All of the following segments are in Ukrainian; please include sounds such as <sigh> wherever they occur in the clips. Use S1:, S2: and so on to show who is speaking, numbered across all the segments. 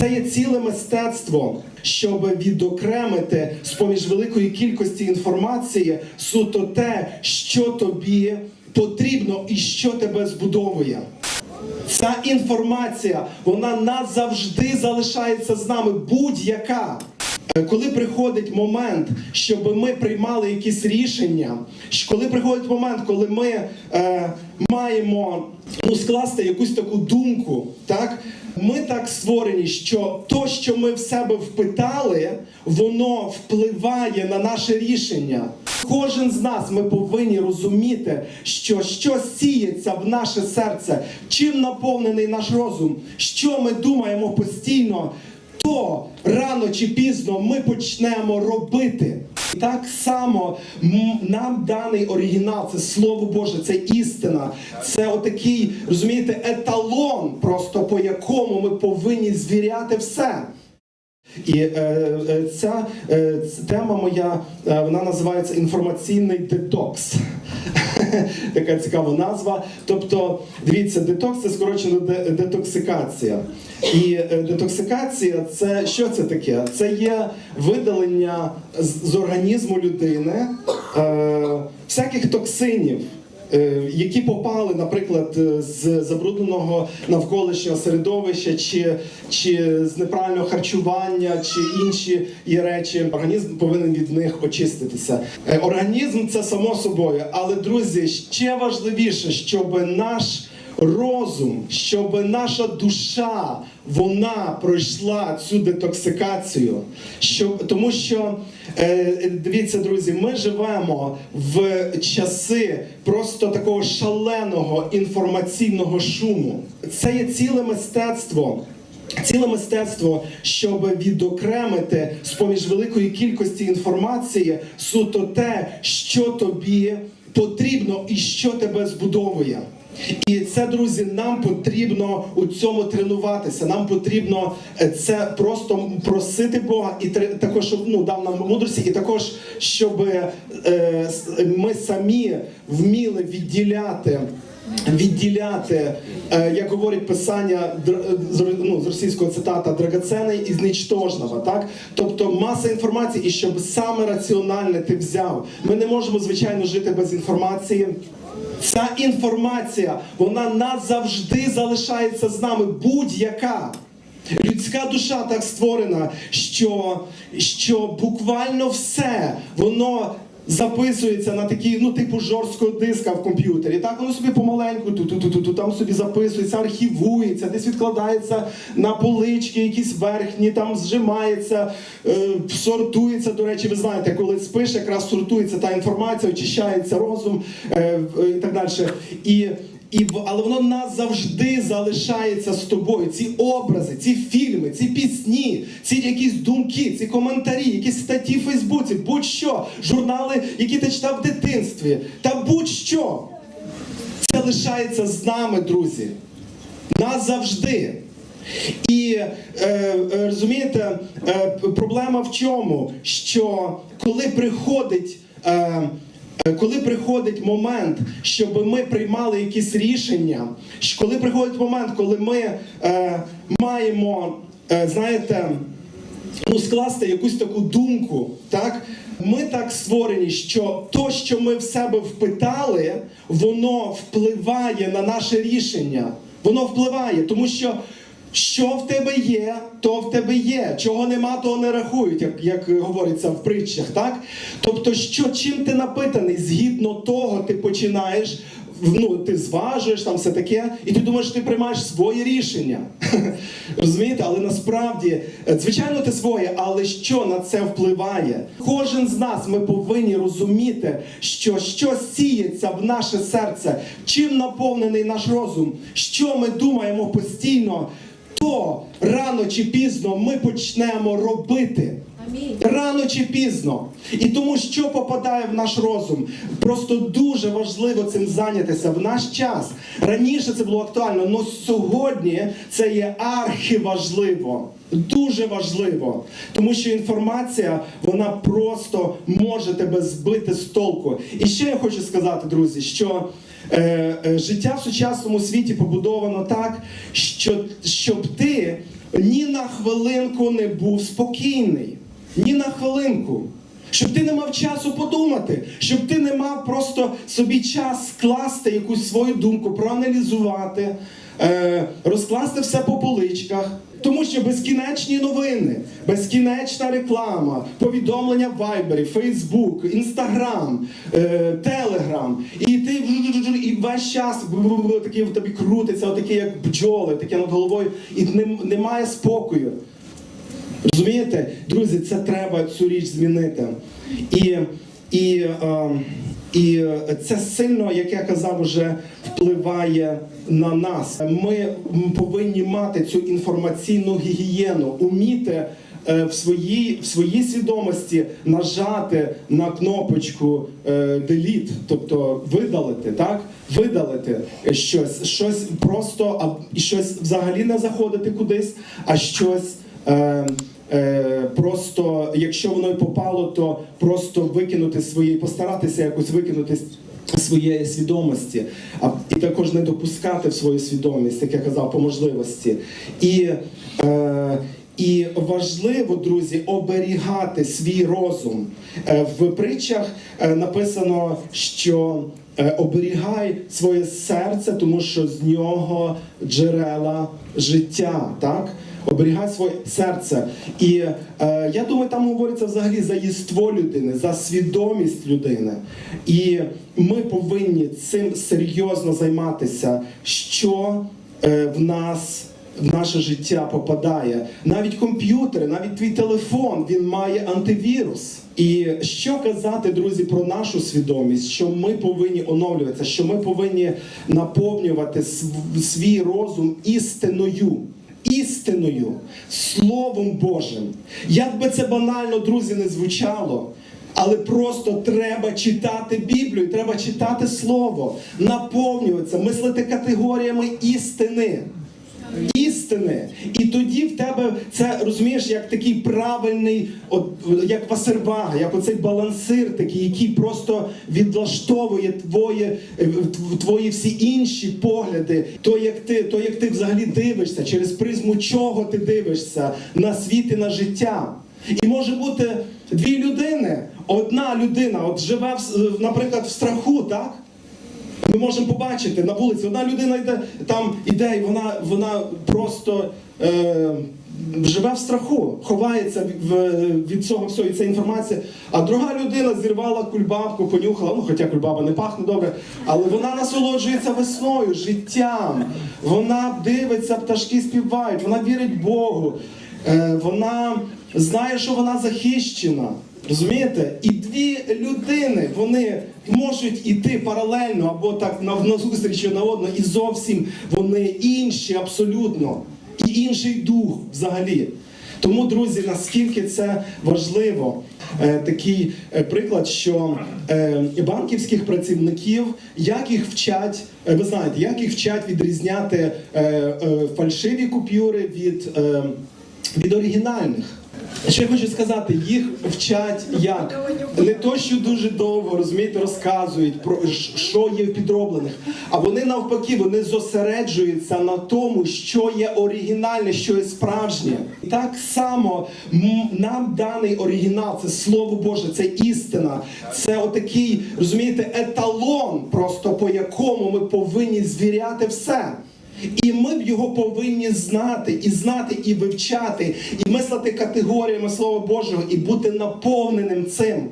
S1: Це є ціле мистецтво, щоб відокремити з поміж великої кількості інформації суто те, що тобі потрібно і що тебе збудовує. Ця інформація вона назавжди залишається з нами, будь-яка. Е, Коли приходить момент, щоб ми приймали якісь рішення, коли приходить момент, коли ми е, маємо ну, скласти якусь таку думку, так ми так створені, що то, що ми в себе впитали, воно впливає на наше рішення. Кожен з нас ми повинні розуміти, що щось сіється в наше серце, чим наповнений наш розум, що ми думаємо постійно, то рано чи пізно ми почнемо робити. Так само нам даний оригінал, це слово Боже, це істина, це отакий, розумієте, еталон, просто по якому ми повинні звіряти все. І е, е, ця е, тема моя е, вона називається інформаційний детокс. <laughs> Така цікава назва. Тобто, дивіться, детокс це скорочено детоксикація. І е, детоксикація це що це таке? Це є видалення з, з організму людини е, всяких токсинів. Е, Які попали, наприклад, е, з забрудненого навколишнього середовища, чи, чи з неправильного харчування, чи інші є речі, організм повинен від них очиститися. Е, Організм це само собою, але друзі, ще важливіше, щоб наш розум, щоб наша душа вона пройшла цю детоксикацію. Щоб, тому що е, дивіться, друзі, ми живемо в часи просто такого шаленого інформаційного шуму. Це є ціле мистецтво. Ціле мистецтво, щоб відокремити з поміж великої кількості інформації суто те, що тобі потрібно і що тебе збудовує. І це, друзі, нам потрібно у цьому тренуватися. Нам потрібно е, це просто просити Бога, і також щоб ну дав нам мудрості, і також щоб е, ми самі вміли відділяти. Відділяти, е, як говорить писання ну, з російського цитата драгоценний із нічтожного, так тобто маса інформації, і щоб саме раціональне ти взяв. Ми не можемо звичайно жити без інформації. Ця інформація вона назавжди залишається з нами, будь-яка. Людська душа так створена, що, що буквально все воно записується на такі, ну, типу жорсткого диска в комп'ютері. Так воно собі помаленьку, ту ту ту ту там собі записується, архівується, десь відкладається на полички, якісь верхні, там зжимається, е, сортується. До речі, ви знаєте, коли спиш, якраз сортується та інформація, очищається розум е, е, і так далі. І і але воно назавжди залишається з тобою. Ці образи, ці фільми, ці пісні, ці якісь думки, ці коментарі, якісь статті в Фейсбуці, будь-що, журнали, які ти читав в дитинстві, та будь-що. Це лишається з нами, друзі. Назавжди. І е, е, розумієте, е, проблема в чому? Що коли приходить. Е, коли приходить момент, щоб ми приймали якісь рішення, коли приходить момент, коли ми е, маємо, е, знаєте, ну, скласти якусь таку думку, так? Ми так створені, що то, що ми в себе впитали, воно впливає на наше рішення. Воно впливає, тому що що в тебе є, то в тебе є. Чого нема, того не рахують, як, як говориться в притчах, так? Тобто, що чим ти напитаний, згідно того, ти починаєш ну, ти зважуєш там все таке, і ти думаєш, ти приймаєш своє рішення. <laughs> Розумієте? Але насправді, е, звичайно, ти своє, але що на це впливає? Кожен з нас ми повинні розуміти, що щось сіється в наше серце, чим наповнений наш розум, що ми думаємо постійно, то рано чи пізно ми почнемо робити. Рано чи пізно. І тому, що попадає в наш розум, просто дуже важливо цим зайнятися в наш час. Раніше це було актуально, але сьогодні це є архиважливо. Дуже важливо, тому що інформація вона просто може тебе збити з толку. І ще я хочу сказати, друзі, що життя в сучасному світі побудовано так, що щоб ти ні на хвилинку не був спокійний. Ні на хвилинку. Щоб ти не мав часу подумати, щоб ти не мав просто собі час скласти якусь свою думку, проаналізувати, е, розкласти все по поличках. Тому що безкінечні новини, безкінечна реклама, повідомлення в Вайбері, Фейсбук, Інстаграм, е, Телеграм. І ти і весь час такі в тобі крутиться, отакі як бджоли, таке над головою, і немає спокою. Розумієте, друзі, це треба цю річ змінити. І, і, е, і е, це сильно, як я казав, уже впливає на нас. Ми повинні мати цю інформаційну гігієну, уміти. е, В своїй, в своїй свідомості нажати на кнопочку delete, тобто видалити, так? Видалити щось, щось просто, а щось взагалі не заходити кудись, а щось е, е, просто, якщо воно й попало, то просто викинути свої, постаратися якось викинути своєї свідомості, а і також не допускати в свою свідомість, як я казав, по можливості. І, е, і важливо, друзі, оберігати свій розум. Е, в притчах е, написано, що е, оберігай своє серце, тому що з нього джерела життя. Так? Оберігай своє серце. І е, я думаю, там говориться взагалі за єство людини, за свідомість людини. І ми повинні цим серйозно займатися, що е, в нас. В наше життя попадає навіть комп'ютери, навіть твій телефон він має антивірус. І що казати, друзі, про нашу свідомість, що ми повинні оновлюватися, що ми повинні наповнювати свій розум істиною істиною, Словом Божим. Як би це банально, друзі, не звучало, але просто треба читати Біблію, треба читати Слово, наповнюватися, мислити категоріями істини. Істини. І тоді в тебе це розумієш як такий правильний, от як васервага, як оцей балансир, такий, який просто відлаштовує твоє, твої всі інші погляди, то як ти, то як ти взагалі дивишся, через призму чого ти дивишся на світ і на життя. І може бути дві людини, одна людина от живе, наприклад, в страху, так? Ми можемо побачити на вулиці, одна людина йде там іде, і вона, вона просто е, живе в страху, ховається в, від цього всього, від цієї інформації. А друга людина зірвала кульбабку, понюхала, ну хоча кульбаба не пахне добре, але вона насолоджується весною, життям. Вона дивиться, пташки співають, вона вірить Богу, е, вона знає, що вона захищена. Розумієте? І дві людини вони можуть іти паралельно або так на, на зустріч на одну, і зовсім вони інші абсолютно, і інший дух взагалі. Тому, друзі, наскільки це важливо, е, такий е, приклад, що е, банківських працівників, як їх вчать, ви знаєте, як їх вчать відрізняти фальшиві купюри від, від оригінальних. Що я хочу сказати, їх вчать як не то, що дуже довго розумієте, розказують про що є в підроблених, а вони навпаки вони зосереджуються на тому, що є оригінальне, що є справжнє. І так само нам даний оригінал, це слово Боже, це істина, це отакий, розумієте, еталон, просто по якому ми повинні звіряти все. І ми б його повинні знати, і знати, і вивчати, і мислити категоріями Слова Божого, і бути наповненим цим.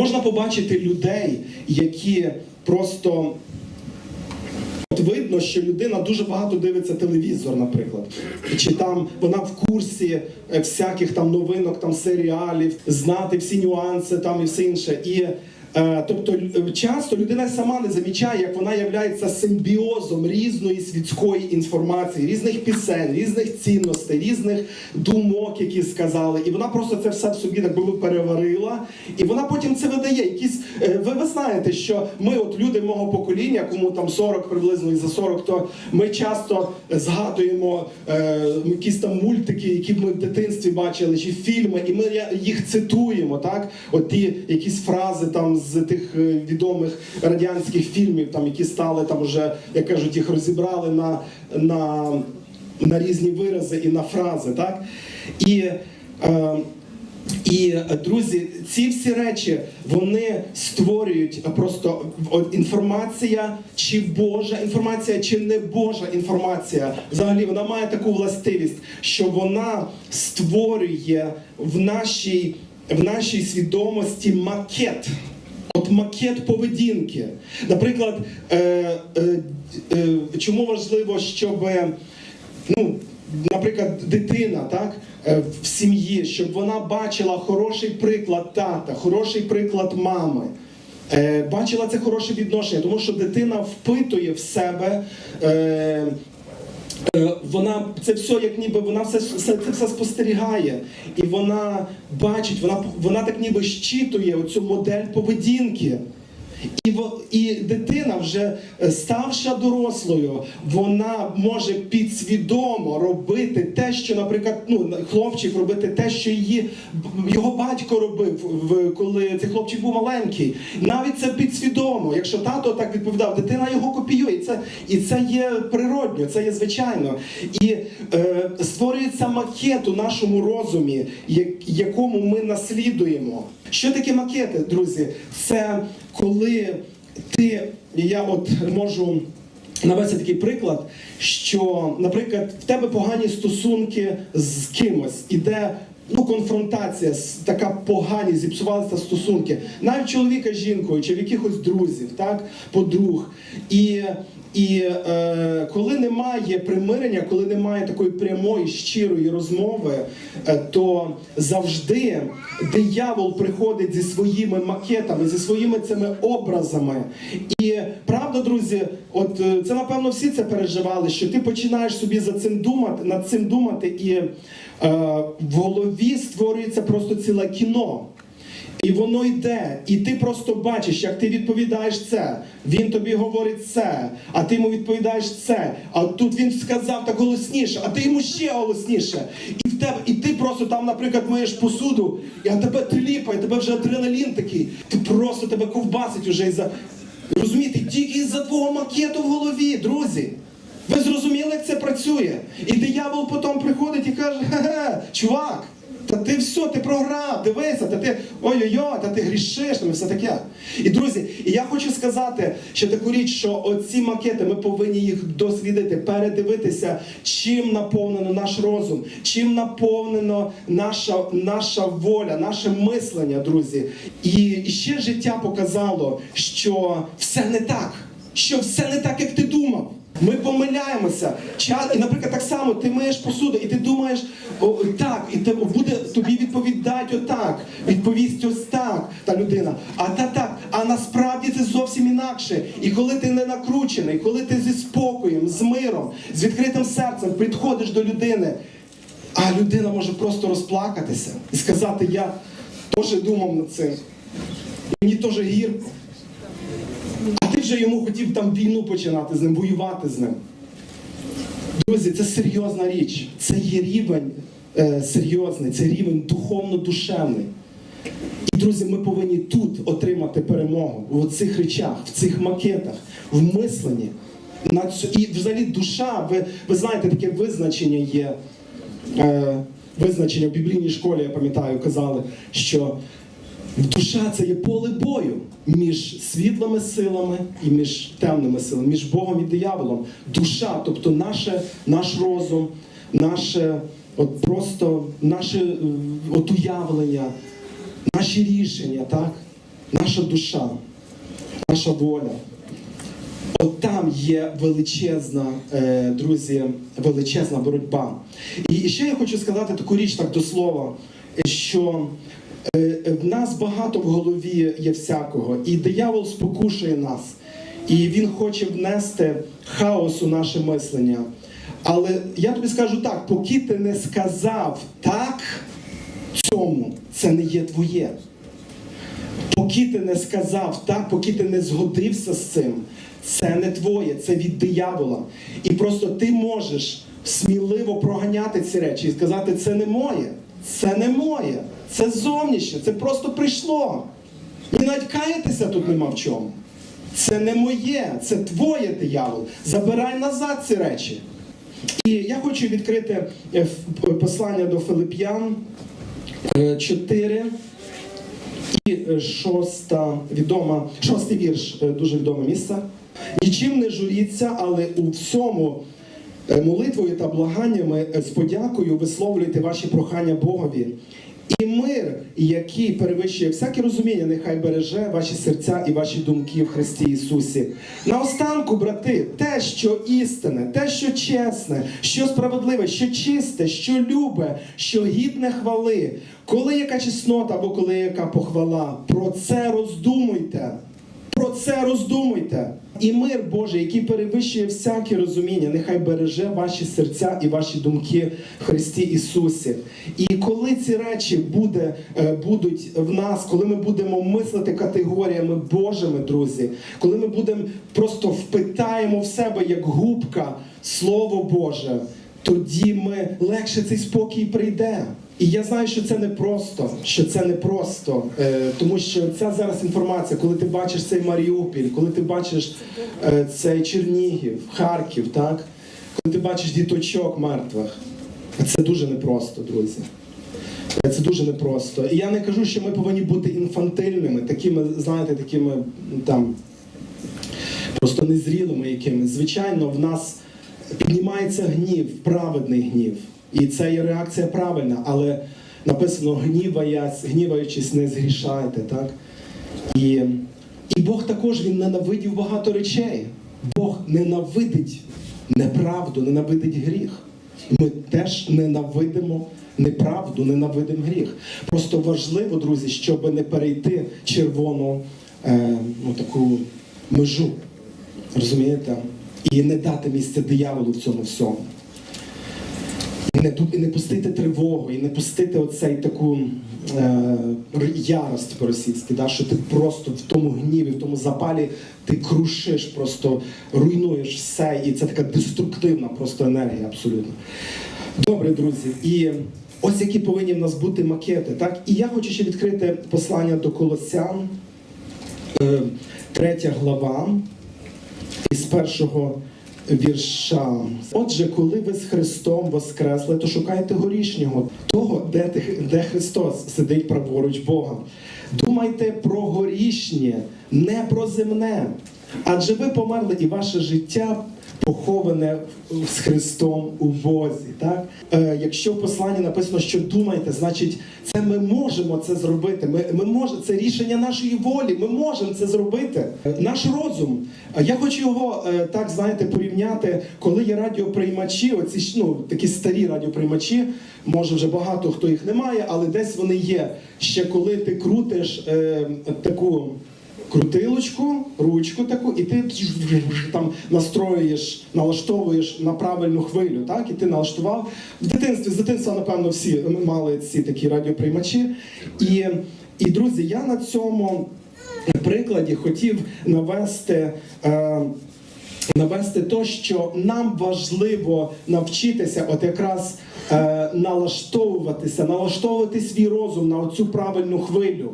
S1: Можна побачити людей, які просто От видно, що людина дуже багато дивиться телевізор, наприклад. Чи там вона в курсі е, всяких там новинок, там серіалів, знати всі нюанси там і все інше. І тобто часто людина сама не замічає, як вона є симбіозом різної світської інформації, різних пісень, різних цінностей, різних думок, які сказали. І вона просто це все в собі так би переварила, і вона потім це видає. Якісь е, ви, ви знаєте, що ми, от люди мого покоління, кому там 40 приблизно і за 40, то ми часто згадуємо е, якісь там мультики, які ми в дитинстві бачили, чи фільми, і ми їх цитуємо, так? От ті якісь фрази там з тих е, відомих радянських фільмів, там які стали там уже, як кажуть, їх розібрали на. на на різні вирази і на фрази, так? І, е, і друзі, ці всі речі вони створюють просто інформація, чи Божа інформація, чи не Божа інформація. Взагалі вона має таку властивість, що вона створює в нашій, в нашій свідомості макет. От макет поведінки. Наприклад, е, е, е, чому важливо, щоб ну, наприклад, дитина так, е, в сім'ї, щоб вона бачила хороший приклад тата, хороший приклад мами. е, Бачила це хороше відношення, тому що дитина впитує в себе. Е, вона це все, як ніби вона все це все спостерігає, і вона бачить, вона вона так ніби щитує оцю модель поведінки. І, і дитина, вже е, ставша дорослою, вона може підсвідомо робити те, що, наприклад, ну, хлопчик робити те, що її, його батько робив, коли цей хлопчик був маленький. Навіть це підсвідомо. Якщо тато так відповідав, дитина його копіює. І це, і це є природньо, це є звичайно. І е, створюється макет у нашому розумі, якому ми наслідуємо. Що таке макети, друзі? Це коли ти, я от можу навести такий приклад, що, наприклад, в тебе погані стосунки з кимось, іде ну, конфронтація, така погані, зіпсувалися стосунки, навіть чоловіка з жінкою чи в якихось друзів, так, подруг. І, і е, коли немає примирення, коли немає такої прямої, щирої розмови, е, то завжди диявол приходить зі своїми макетами, зі своїми цими образами. І правда, друзі, от е, це напевно всі це переживали, що ти починаєш собі за цим думати, над цим думати, і е, в голові створюється просто ціле кіно. І воно йде, і ти просто бачиш, як ти відповідаєш це. Він тобі говорить це, а ти йому відповідаєш це. А тут він сказав так голосніше, а ти йому ще голосніше. І в тебе, і ти просто там, наприклад, миєш посуду, і а тебе тріліпає, тебе вже адреналін такий. Ти просто тебе ковбасить уже із-за. Розумієте, тільки із-за твого макету в голові, друзі. Ви зрозуміли, як це працює? І диявол потім приходить і каже: Ге-ге, чувак, та ти все, ти програв, дивися, та ти ой-ой-ой, та ти грішиш, там і все таке. І друзі, і я хочу сказати ще таку річ, що оці макети ми повинні їх дослідити, передивитися, чим наповнено наш розум, чим наповнено наша, наша воля, наше мислення, друзі. І, ще життя показало, що все не так, що все не так, як ти думав. Ми помиляємося. Ча- І, наприклад, так само ти миєш посуду, і ти думаєш о, так, і те- буде тобі відповідати отак, відповість ось так та людина. А та так, а насправді це зовсім інакше. І коли ти не накручений, коли ти зі спокоєм, з миром, з відкритим серцем підходиш до людини, а людина може просто розплакатися і сказати: Я теж думав над цим. Мені теж гірко. А ти вже йому хотів там війну починати з ним, воювати з ним. Друзі, це серйозна річ. Це є рівень е, серйозний, це рівень духовно-душевний. І, друзі, ми повинні тут отримати перемогу в цих речах, в цих макетах, в мисленні. І взагалі душа, ви, ви знаєте, таке визначення є. Е, визначення в біблійній школі, я пам'ятаю, казали, що душа це є поле бою між світлими силами і між темними силами, між Богом і дияволом. Душа, тобто наше, наш розум, наше от просто наше е, от уявлення, наші рішення, так? наша душа, наша воля. От там є величезна, е, друзі, величезна боротьба. І ще я хочу сказати таку річ так до слова, що в нас багато в голові є всякого, і диявол спокушує нас, і він хоче внести хаос у наше мислення. Але я тобі скажу так: поки ти не сказав так цьому, це не є твоє. Поки ти не сказав так, поки ти не згодився з цим, це не твоє, це від диявола. І просто ти можеш сміливо проганяти ці речі і сказати, це не моє, це не моє, це зовнішнє, це просто прийшло. І навіть каятися тут нема в чому. Це не моє, це твоє диявол. Забирай назад ці речі. І я хочу відкрити е, послання до Филип'ян е, 4 і е, шоста відома, шостий вірш, е, дуже відоме місце. Нічим не журіться, але у всьому е, молитвою та благаннями е, з подякою висловлюйте ваші прохання Богові. І мир, який перевищує всяке розуміння, нехай береже ваші серця і ваші думки в Христі Ісусі. Наостанку, брати, те, що істинне, те, що чесне, що справедливе, що чисте, що любе, що гідне хвали, коли яка чеснота або коли яка похвала, про це роздумуйте. Про це роздумуйте. І мир Божий, який перевищує всяке розуміння, нехай береже ваші серця і ваші думки в Христі Ісусі. І коли ці речі буде, е, будуть в нас, коли ми будемо мислити категоріями Божими, друзі, коли ми будемо просто впитаємо в себе як губка Слово Боже, тоді ми легше цей спокій прийде. І я знаю, що це не просто, що це не просто, е, тому що ця зараз інформація, коли ти бачиш цей Маріуполь, коли ти бачиш е, цей Чернігів, Харків, так? коли ти бачиш діточок мертвих, це дуже непросто, друзі. Це дуже непросто. І я не кажу, що ми повинні бути інфантильними, такими, знаєте, такими там просто незрілими якимись. Звичайно, в нас піднімається гнів, праведний гнів. І це є реакція правильна, але написано гніваясь, гніваючись, не згрішайте, так? І, і Бог також він ненавидів багато речей. Бог ненавидить неправду, ненавидить гріх. Ми теж ненавидимо неправду, ненавидимо гріх. Просто важливо, друзі, щоб не перейти червону е, ну, таку межу. Розумієте? І не дати місця дияволу в цьому всьому. Не, і не пустити тривогу, і не пустити оцей таку е, ярость по-російськи, да, що ти просто в тому гніві, в тому запалі ти крушиш, просто руйнуєш все, і це така деструктивна просто енергія абсолютно. Добре, друзі, і ось які повинні в нас бути макети. Так? І я хочу ще відкрити послання до Колосян, е, третя глава із першого вірша. Отже, коли ви з Христом воскресли, то шукайте горішнього, того, де, де Христос сидить праворуч Бога. Думайте про горішнє, не про земне. Адже ви померли і ваше життя поховане з Христом у Бозі. Так? Е, якщо в посланні написано, що думайте, значить, це ми можемо це зробити. Ми, ми можемо, це рішення нашої волі. Ми можемо це зробити. Наш розум. Я хочу його е, так знаєте порівняти, коли є радіоприймачі, оці ну, такі старі радіоприймачі. Може, вже багато хто їх не має, але десь вони є. Ще коли ти крутиш е, таку крутилочку, ручку таку, і ти там настроюєш, налаштовуєш на правильну хвилю, так? І ти налаштував. В дитинстві, з дитинства, напевно, всі мали ці такі радіоприймачі. І, і друзі, я на цьому прикладі хотів навести. Е, навести то, що нам важливо навчитися, от якраз е, налаштовуватися, налаштовувати свій розум на оцю правильну хвилю.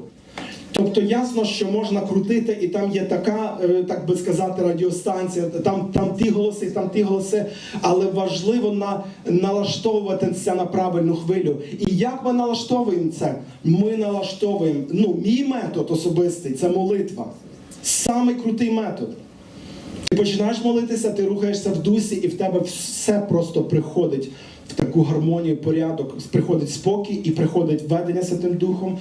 S1: Тобто ясно, що можна крутити, і там є така, е, так би сказати, радіостанція, там, там ті голоси, там ті голоси, але важливо на, налаштовуватися на правильну хвилю. І як ми налаштовуємо це? Ми налаштовуємо, ну, мій метод особистий це молитва. Самий крутий метод. Ти починаєш молитися, ти рухаєшся в дусі, і в тебе все просто приходить таку гармонію, порядок, приходить спокій і приходить ведення Святим Духом.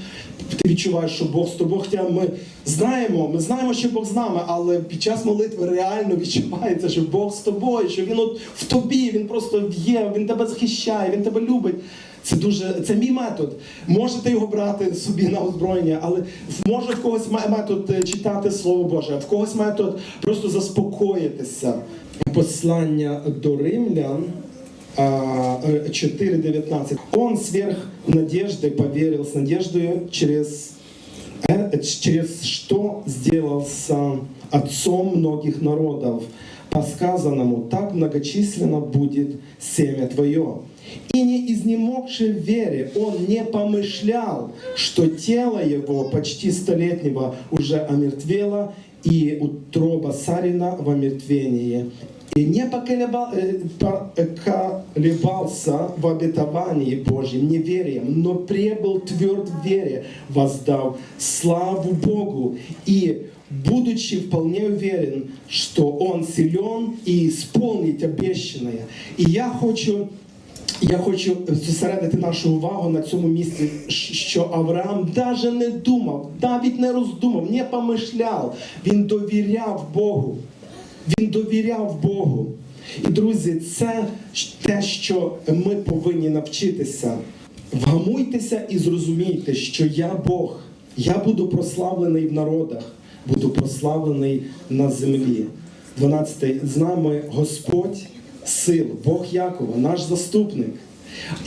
S1: Ти відчуваєш, що Бог з тобою. Хоча ми знаємо, ми знаємо, що Бог з нами, але під час молитви реально відчувається, що Бог з тобою, що Він от в тобі, Він просто є, Він тебе захищає, Він тебе любить. Це дуже це мій метод. Можете його брати собі на озброєння, але може в когось метод е, читати Слово Боже, а в когось метод просто заспокоїтися. Послання до римлян 4.19. Он сверх надежды поверил с надеждою через э, через что сделался отцом многих народов. По сказанному, так многочисленно будет семя твое. И не изнемогший в вере, он не помышлял, что тело его почти столетнего уже омертвело, и утроба Сарина в омертвении. И не поколеба- э, поколебался в обетовании Божьем неверием, но пребыл тверд в вере, воздав славу Богу и будучи вполне уверен, что Он силен и исполнить обещанное. І я хочу я хочу зосередити нашу увагу на цьому місці, що Авраам навіть не думав, навіть не роздумав, не помишляв. Він довіряв Богу. Він довіряв Богу. І друзі, це те, що ми повинні навчитися. Вгамуйтеся і зрозумійте, що я Бог. Я буду прославлений в народах, буду прославлений на землі. 12. З нами Господь сил, Бог Якова, наш заступник.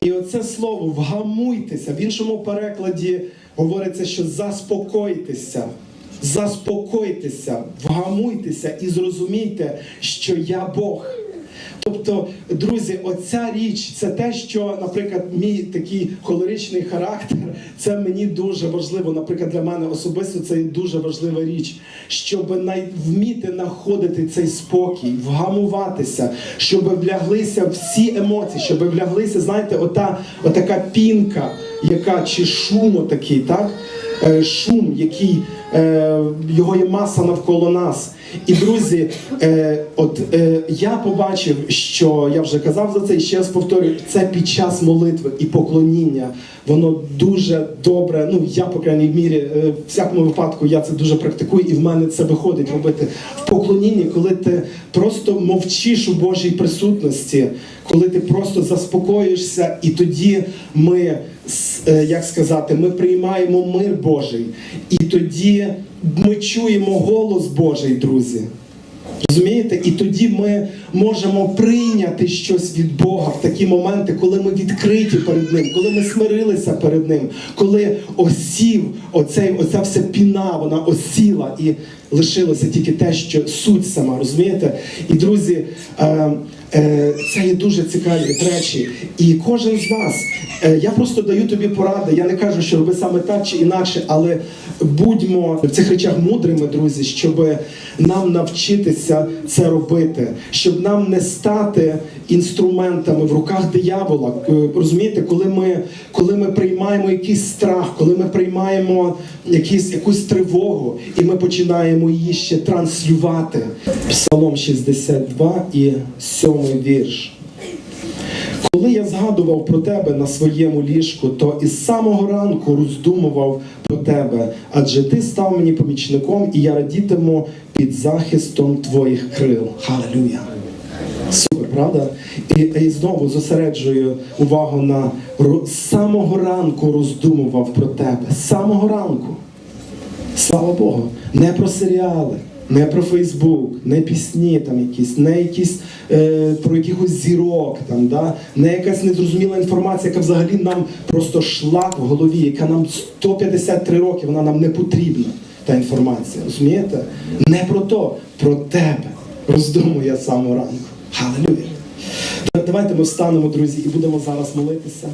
S1: І оце слово вгамуйтеся. В іншому перекладі говориться, що заспокойтеся. Заспокойтеся, вгамуйтеся і зрозумійте, що я Бог. Тобто, друзі, оця річ це те, що, наприклад, мій такий холеричний характер, це мені дуже важливо. Наприклад, для мене особисто це дуже важлива річ, щоб най... вміти знаходити цей спокій, вгамуватися, щоб вляглися всі емоції, щоб вляглися, знаєте, ота, отака пінка, яка чи шум такий, так? Е, Шум, який е, його є маса навколо нас. І друзі, е, от я побачив, що я вже казав за це, і ще раз повторюю, це під час молитви і поклоніння. Воно дуже добре. Ну я по крайній мірі, в всякому випадку, я це дуже практикую, і в мене це виходить робити в поклонінні, коли ти просто мовчиш у Божій присутності, коли ти просто заспокоїшся, і тоді ми, е, як сказати, ми приймаємо мир Божий, і тоді ми чуємо голос Божий, друзі. Розумієте? І тоді ми можемо прийняти щось від Бога в такі моменти, коли ми відкриті перед Ним, коли ми смирилися перед Ним, коли осів оцей, оця вся піна, вона осіла і лишилося тільки те, що суть сама, розумієте? І друзі, е, е, це є дуже цікаві речі. І кожен з нас, е, я просто даю тобі поради. Я не кажу, що роби саме так чи інакше, але будьмо в цих речах мудрими, друзі, щоб нам навчитися це робити, щоб нам не стати інструментами в руках диявола. Е, Розумієте, коли ми, коли ми приймаємо якийсь страх, коли ми приймаємо якісь, якусь тривогу, і ми починаємо її ще транслювати. Псалом 62 і 7 вірш. Коли я згадував про тебе на своєму ліжку, то із самого ранку роздумував про тебе, адже ти став мені помічником, і я радітиму під захистом твоїх крил. Халилюя! Супер, правда? І, і знову зосереджую увагу на з самого ранку роздумував про тебе. З самого ранку. Слава Богу, не про серіали, не про Фейсбук, не пісні там якісь, не якісь е, про якихось зірок, там, да? не якась незрозуміла інформація, яка взагалі нам просто шлак в голові, яка нам 153 роки, вона нам не потрібна, та інформація. Розумієте? Не про то, про тебе. Роздумує з самого ранку. Халилюя. Давайте ми встанемо, друзі, і будемо зараз молитися.